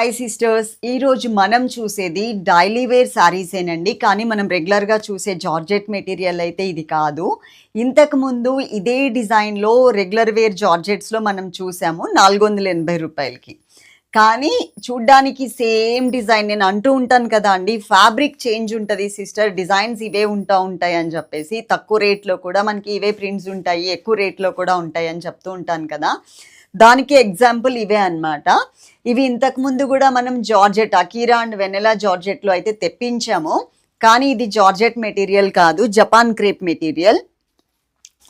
Hi sisters ఈరోజు మనం చూసేది డైలీ వేర్ శారీసేనండి కానీ మనం రెగ్యులర్గా చూసే జార్జెట్ మెటీరియల్ అయితే ఇది కాదు. ఇంతకుముందు ఇదే డిజైన్లో రెగ్యులర్ వేర్ జార్జెట్స్లో మనం చూసాము నాలుగు వందల ఎనభై రూపాయలకి. కానీ చూడ్డానికి సేమ్ డిజైన్ నేను అంటూ ఉంటాను కదా అండి. ఫ్యాబ్రిక్ చేంజ్ ఉంటుంది సిస్టర్ డిజైన్స్ ఇవే ఉంటా ఉంటాయి అని చెప్పేసి తక్కువ రేట్లో కూడా మనకి ఇవే ప్రింట్స్ ఉంటాయి ఎక్కువ రేట్లో కూడా ఉంటాయి అని చెప్తూ ఉంటాను కదా. దానికి ఎగ్జాంపుల్ ఇవే అనమాట ఇవి ఇంతకు ముందు కూడా మనం జార్జెట్ అకీరా అండ్ వెనెలా జార్జెట్లో అయితే తెప్పించాము. కానీ ఇది జార్జెట్ మెటీరియల్ కాదు జపాన్ క్రేప్ మెటీరియల్.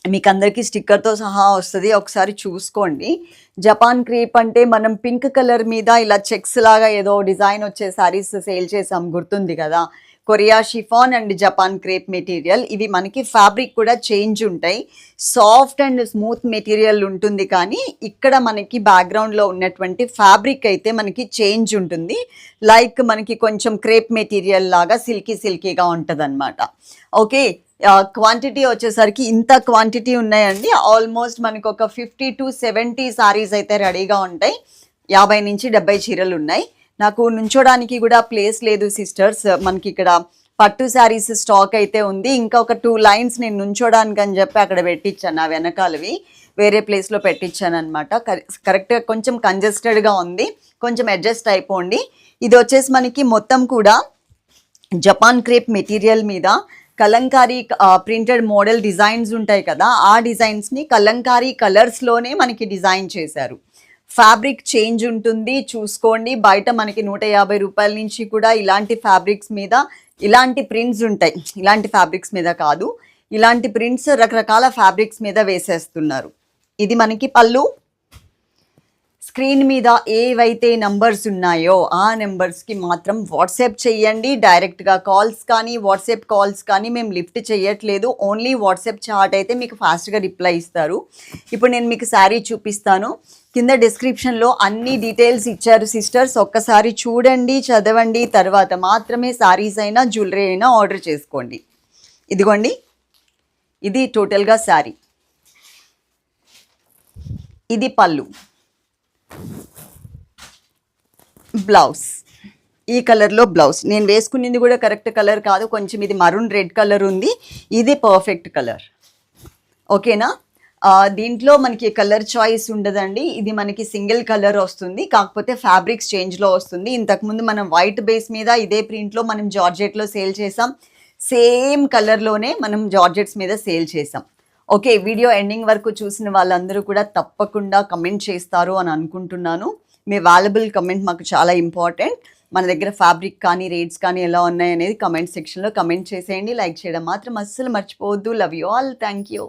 మీకు అందరికీ స్టిక్కర్తో సహా వస్తుంది. ఒకసారి చూసుకోండి. జపాన్ క్రీప్ అంటే మనం పింక్ కలర్ మీద ఇలా చెక్స్ లాగా ఏదో డిజైన్ వచ్చే శారీస్ సేల్ చేసాం గుర్తుంది కదా? Korea chiffon and Japan crepe material. ఇవి మనకి ఫ్యాబ్రిక్ కూడా చేంజ్ ఉంటాయి. సాఫ్ట్ అండ్ స్మూత్ మెటీరియల్ ఉంటుంది కానీ ఇక్కడ మనకి బ్యాక్గ్రౌండ్లో ఉన్నటువంటి ఫ్యాబ్రిక్ అయితే మనకి చేంజ్ ఉంటుంది. లైక్ మనకి కొంచెం క్రేప్ మెటీరియల్ లాగా సిల్కీ సిల్కీగా ఉంటుంది ఓకే? క్వాంటిటీ వచ్చేసరికి ఇంత క్వాంటిటీ ఉన్నాయండి. ఆల్మోస్ట్ మనకు ఒక ఫిఫ్టీ టు సెవెంటీ సారీస్ అయితే రెడీగా ఉంటాయి. యాభై నుంచి డెబ్బై చీరలు ఉన్నాయి. నాకు నుంచోడానికి కూడా ప్లేస్ లేదు సిస్టర్స్ మనకి ఇక్కడ పట్టు శారీస్ స్టాక్ అయితే ఉంది. ఇంకా ఒక టూ లైన్స్ నేను నుంచోడానికి అని చెప్పి అక్కడ పెట్టించాను నా వెనకాలవి. వేరే ప్లేస్లో పెట్టించాను అనమాట కరెక్ట్గా కొంచెం కంజెస్టెడ్గా ఉంది. కొంచెం అడ్జస్ట్ అయిపోండి. ఇది వచ్చేసి మనకి మొత్తం కూడా జపాన్ క్రేప్ మెటీరియల్ మీద కలంకారీ ప్రింటెడ్ మోడల్ డిజైన్స్ ఉంటాయి కదా ఆ డిజైన్స్ని కలంకారీ కలర్స్లోనే మనకి డిజైన్ చేశారు. ఫ్యాబ్రిక్ చేంజ్ ఉంటుంది చూసుకోండి. బయట మనకి నూట యాభై రూపాయల నుంచి కూడా ఇలాంటి ఫ్యాబ్రిక్స్ మీద ఇలాంటి ప్రింట్స్ ఉంటాయి. ఇలాంటి ఫ్యాబ్రిక్స్ మీద కాదు ఇలాంటి ప్రింట్స్ రకరకాల ఫ్యాబ్రిక్స్ మీద వేసేస్తున్నారు. ఇది మనకి పళ్ళు స్క్రీన్ మీద ఏవైతే నంబర్స్ ఉన్నాయో ఆ నెంబర్స్కి మాత్రం వాట్సాప్ చేయండి. డైరెక్ట్గా కాల్స్ కానీ వాట్సాప్ కాల్స్ కానీ మేము లిఫ్ట్ చేయట్లేదు. ఓన్లీ వాట్సాప్ చాట్ అయితే మీకు ఫాస్ట్గా రిప్లై ఇస్తారు. ఇప్పుడు నేను మీకు శారీ చూపిస్తాను. కింద డిస్క్రిప్షన్లో అన్ని డీటెయిల్స్ ఇచ్చారు సిస్టర్స్. ఒక్కసారి చూడండి చదవండి. తర్వాత మాత్రమే శారీస్ అయినా జ్యువెలరీ అయినా ఆర్డర్ చేసుకోండి. ఇదిగోండి. ఇది టోటల్గా శారీ. ఇది పళ్ళు. బ్లౌజ్. ఈ కలర్లో బ్లౌజ్. నేను వేసుకునేది కూడా కరెక్ట్ కలర్ కాదు. కొంచెం ఇది మరూన్ రెడ్ కలర్ ఉంది. ఇది పర్ఫెక్ట్ కలర్. ఓకేనా? దీంట్లో మనకి కలర్ చాయిస్ ఉండదండి. ఇది మనకి సింగిల్ కలర్ వస్తుంది. కాకపోతే ఫ్యాబ్రిక్స్ చేంజ్లో వస్తుంది. ఇంతకుముందు మనం వైట్ బేస్ మీద ఇదే ప్రింట్లో మనం జార్జెట్లో సేల్ చేసాం. సేమ్ కలర్లోనే మనం జార్జెట్స్ మీద సేల్ చేసాం. ఓకే వీడియో ఎండింగ్ వరకు చూసిన వాళ్ళందరూ కూడా తప్పకుండా కమెంట్ చేస్తారు అని అనుకుంటున్నాను. మీ వాల్యుబుల్ కమెంట్ మాకు చాలా ఇంపార్టెంట్ మన దగ్గర ఫ్యాబ్రిక్ కానీ రేట్స్ కానీ ఎలా ఉన్నాయి అనేది కమెంట్ సెక్షన్లో కమెంట్ చేసేయండి. లైక్ చేయడం మాత్రం అస్సలు మర్చిపోవద్దు. Love you all thank you